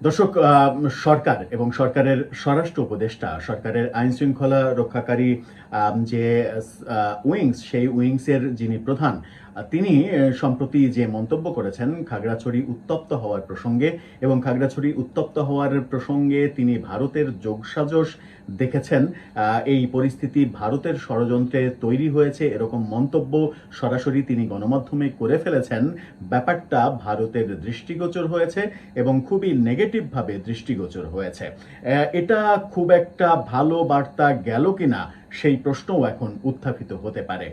দর্শক সরকার এবং সরকারের স্বরাষ্ট্র উপদেষ্টা, সরকারের আইন শৃঙ্খলা রক্ষাকারী যে উইংস, সেই উইংসের যিনি প্রধান তিনি সম্প্রতি যে মন্তব্য করেছেন, খাগড়াছড়ি উত্তপ্ত হওয়ার প্রসঙ্গে এবং খাগড়াছড়ি উত্তপ্ত হওয়ার প্রসঙ্গে তিনি ভারতের যোগসাজশ দেখেছেন এই পরিস্থিতি ভারতের ষড়যন্ত্রে তৈরি হয়েছে এরকম মন্তব্য সরাসরি তিনি গণমাধ্যমে করে ফেলেছেন। ব্যাপারটা ভারতের দৃষ্টিগোচর হয়েছে এবং খুবই নেগেটিভভাবে দৃষ্টিগোচর হয়েছে। এটা খুব একটা ভালো বার্তা গেল কিনা সেই প্রশ্নও এখন উত্থাপিত হতে পারে।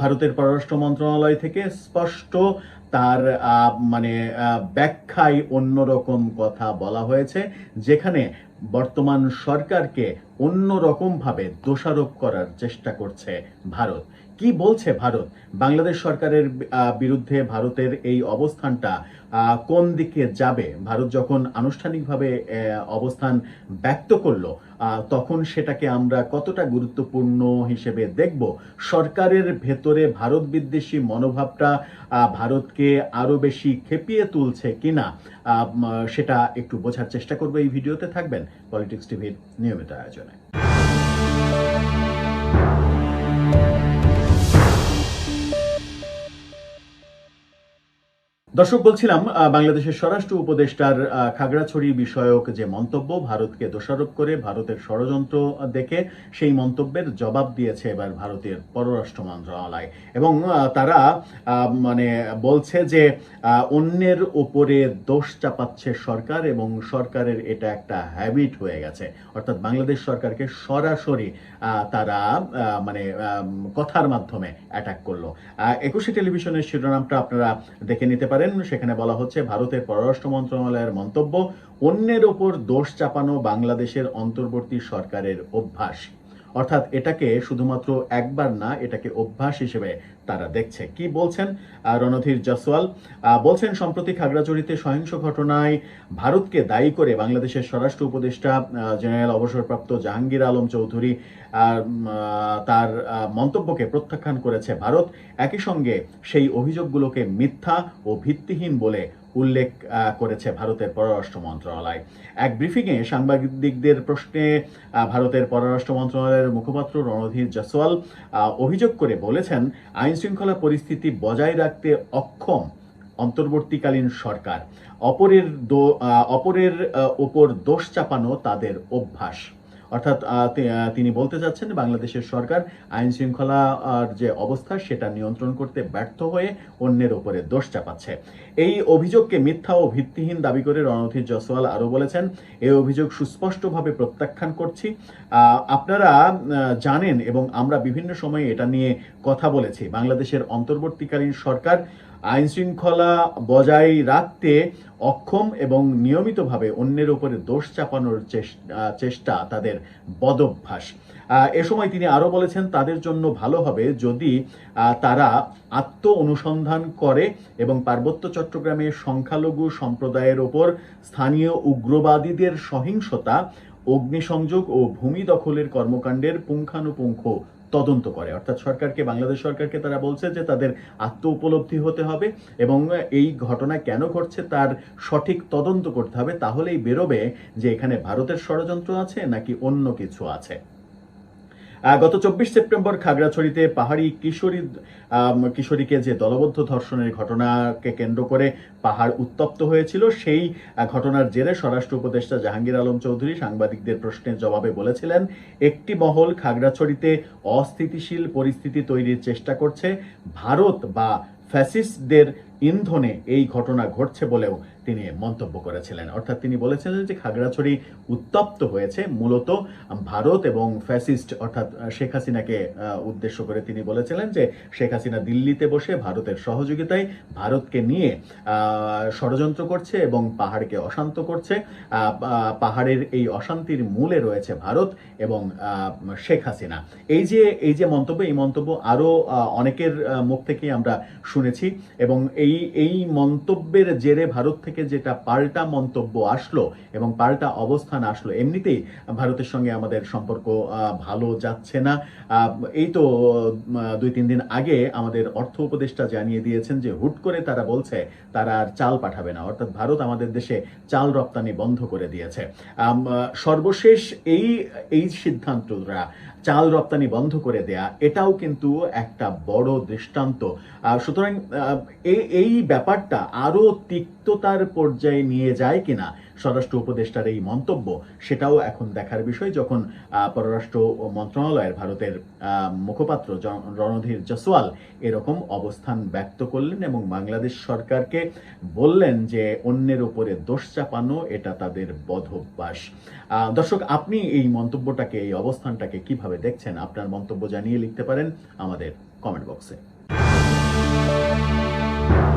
ভারতের পররাষ্ট্র মন্ত্রণালয় থেকে স্পষ্ট তার মানে ব্যাখ্যায় অন্যরকম কথা বলা হয়েছে, যেখানে বর্তমান সরকারকে অন্যরকমভাবে দোষারোপ করার চেষ্টা করছে ভারত। কি বলছে ভারত? বাংলাদেশ সরকারের বিরুদ্ধে ভারতের এই অবস্থানটা কোন দিকে যাবে? ভারত যখন আনুষ্ঠানিকভাবে অবস্থান ব্যক্ত করল তখন সেটাকে আমরা কতটা গুরুত্বপূর্ণ হিসেবে দেখব? সরকারের ভেতরে ভারত বিদ্বেষী মনোভাবটা ভারতকে আরও বেশি খেপিয়ে তুলছে কিনা সেটা একটু বোঝার চেষ্টা করব এই ভিডিওতে থাকবেন পলিটিক্স টিভির নিয়মিত আয়োজনে। দর্শক, বলছিলাম বাংলাদেশের স্বরাষ্ট্র উপদেষ্টার খাগড়াছড়ি বিষয়ক যে মন্তব্য, ভারতকে দোষারোপ করে ভারতের ষড়যন্ত্র দেখে সেই মন্তব্যের জবাব দিয়েছে এবার ভারতের পররাষ্ট্র মন্ত্রণালয়। এবং তারা মানে বলছে যে অন্যের ওপরে দোষ চাপাচ্ছে সরকার এবং সরকারের এটা একটা হ্যাবিট হয়ে গেছে। অর্থাৎ বাংলাদেশ সরকারকে সরাসরি তারা মানে কথার মাধ্যমে অ্যাটাক করল। একুশে টেলিভিশনের শিরোনামটা আপনারা দেখে নিতে পারেন। সেখানে বলা হচ্ছে ভারতের পররাষ্ট্র মন্ত্রণালয়ের মন্তব্য, অন্যের ওপর দোষ চাপানো বাংলাদেশের অন্তর্বর্তী সরকারের অভ্যাস। অর্থাৎ এটাকে শুধুমাত্র একবার না, এটাকে অভ্যাস হিসেবে তারা দেখছে। কি বলছেন রণধীর জসওয়াল বলছেন, সম্প্রতি খাগড়াছড়িতে সহিংস ঘটনায় ভারতকে দায়ী করে বাংলাদেশের স্বরাষ্ট্র উপদেষ্টা জেনারেল অবসরপ্রাপ্ত জাহাঙ্গীর আলম চৌধুরী তার মন্তব্যকে প্রত্যাখ্যান করেছে ভারত। একই সঙ্গে সেই অভিযোগগুলোকে মিথ্যা ও ভিত্তিহীন বলে উল্লেখ করেছে ভারতের পররাষ্ট্র মন্ত্রণালয়। এক ব্রিফিংয়ে সাংবাদিকদের প্রশ্নে ভারতের পররাষ্ট্র মন্ত্রণালয়ের মুখপাত্র রণধীর জসওয়াল অভিযোগ করে বলেছেন, আইন শৃঙ্খলা পরিস্থিতি বজায় রাখতে অক্ষম অন্তর্বর্তীকালীন সরকার। অপরের অপরের ওপর দোষ চাপানো তাদের অভ্যাস। অর্থাৎ তিনি বলতে চাচ্ছেন বাংলাদেশের সরকার আইন শৃঙ্খলা আহ, যে অবস্থা সেটা নিয়ন্ত্রণ করতে ব্যর্থ হয়ে অন্যের ওপরে দোষ চাপাচ্ছে। এই অভিযোগকে মিথ্যা ও ভিত্তিহীন দাবি করে রণধীর জসওয়াল আরও বলেছেন এই অভিযোগ সুস্পষ্টভাবে প্রত্যাখ্যান করছি। আপনারা জানেন এবং আমরা বিভিন্ন সময়ে এটা নিয়ে কথা বলেছি। বাংলাদেশের অন্তর্বর্তীকালীন সরকার আইন শৃঙ্খলা বজায় রাখতে অক্ষম এবং নিয়মিতভাবে অন্যের উপরে দোষ চাপানোর চেষ্টা তাদের বদভ্যাস। এ সময় তিনি আরও বলেছেন, তাদের জন্য ভালো হবে যদি তারা আত্ম অনুসন্ধান করে এবং পার্বত্য চট্টগ্রামে সংখ্যালঘু সম্প্রদায়ের ওপর স্থানীয় উগ্রবাদীদের সহিংসতা, অগ্নিসংযোগ ও ভূমি দখলের কর্মকাণ্ডের পুঙ্খানুপুঙ্খ তদন্ত করে। অর্থাৎ সরকারকে, বাংলাদেশ সরকারকে তারা বলছে যে তাদের আত্ম উপলব্ধি হতে হবে এবং এই ঘটনা কেন ঘটছে তার সঠিক তদন্ত করতে হবে। তাহলেই বেরোবে যে এখানে ভারতের ষড়যন্ত্র আছে নাকি অন্য কিছু আছে। গত চব্বিশ সেপ্টেম্বর খাগড়াছড়িতে পাহাড়ি কিশোরী কিশোরীকে যে দলবদ্ধ ধর্ষণের ঘটনাকে কেন্দ্র করে পাহাড় উত্তপ্ত হয়েছিল, সেই ঘটনার জেরে স্বরাষ্ট্র উপদেষ্টা জাহাঙ্গীর আলম চৌধুরী সাংবাদিকদের প্রশ্নের জবাবে বলেছিলেন, একটি মহল খাগড়াছড়িতে অস্থিতিশীল পরিস্থিতি তৈরির চেষ্টা করছে। ভারত বা ফ্যাসিস্টদের ইন্ধনে এই ঘটনা ঘটছে বলেও তিনি মন্তব্য করেছিলেন। অর্থাৎ তিনি বলেছিলেন যে খাগড়াছড়ি উত্তপ্ত হয়েছে। মূলত ভারত এবং ফ্যাসিস্ট, অর্থাৎ শেখ হাসিনাকে উদ্দেশ্য করে তিনি বলেছিলেন যে শেখ হাসিনা দিল্লিতে বসে ভারতের সহযোগিতায় ভারতকে নিয়ে ষড়যন্ত্র করছে এবং পাহাড়কে অশান্ত করছে। পাহাড়ের এই অশান্তির মূলে রয়েছে ভারত এবং শেখ হাসিনা। এই যে এই যে মন্তব্য, এই মন্তব্য আরও অনেকের মুখ থেকেই আমরা শুনেছি এবং এই এই এই মন্তব্যের জেরে ভারত থেকে যেটা পাল্টা মন্তব্য আসলো এবং পাল্টা অবস্থান আসলো, এমনিতেই ভারতের সঙ্গে আমাদের সম্পর্ক ভালো যাচ্ছে না। এই তো দুই, তিন দিন আগে আমাদের অর্থ উপদেষ্টা জানিয়ে দিয়েছেন যে হুট করে তারা বলছে, তারা আর চাল পাঠাবে না। অর্থাৎ ভারত আমাদের দেশে চাল রপ্তানি বন্ধ করে দিয়েছে। সর্বশেষ এই এই সিদ্ধান্তরা চাল রপ্তানি বন্ধ করে দেয়া, এটাও কিন্তু একটা বড় দৃষ্টান্ত। সুতরাং এই- এই ব্যাপারটা আরও তিক্ততার পর্যায়ে নিয়ে যায় কিনা স্বরাষ্ট্র উপদেষ্টার এই মন্তব্য, সেটাও এখন দেখার বিষয় যখন পররাষ্ট্র মন্ত্রণালয়ের ভারতের মুখপাত্র রণধীর জসওয়াল এরকম অবস্থান ব্যক্ত করলেন এবং বাংলাদেশ সরকারকে বললেন যে অন্যের উপরে দোষ চাপানো এটা তাদের বধ অভ্যাস দর্শক, আপনি এই মন্তব্যটাকে, এই অবস্থানটাকে কীভাবে দেখছেন? আপনার মন্তব্য জানিয়ে লিখতে পারেন আমাদের কমেন্ট বক্সে। Bye.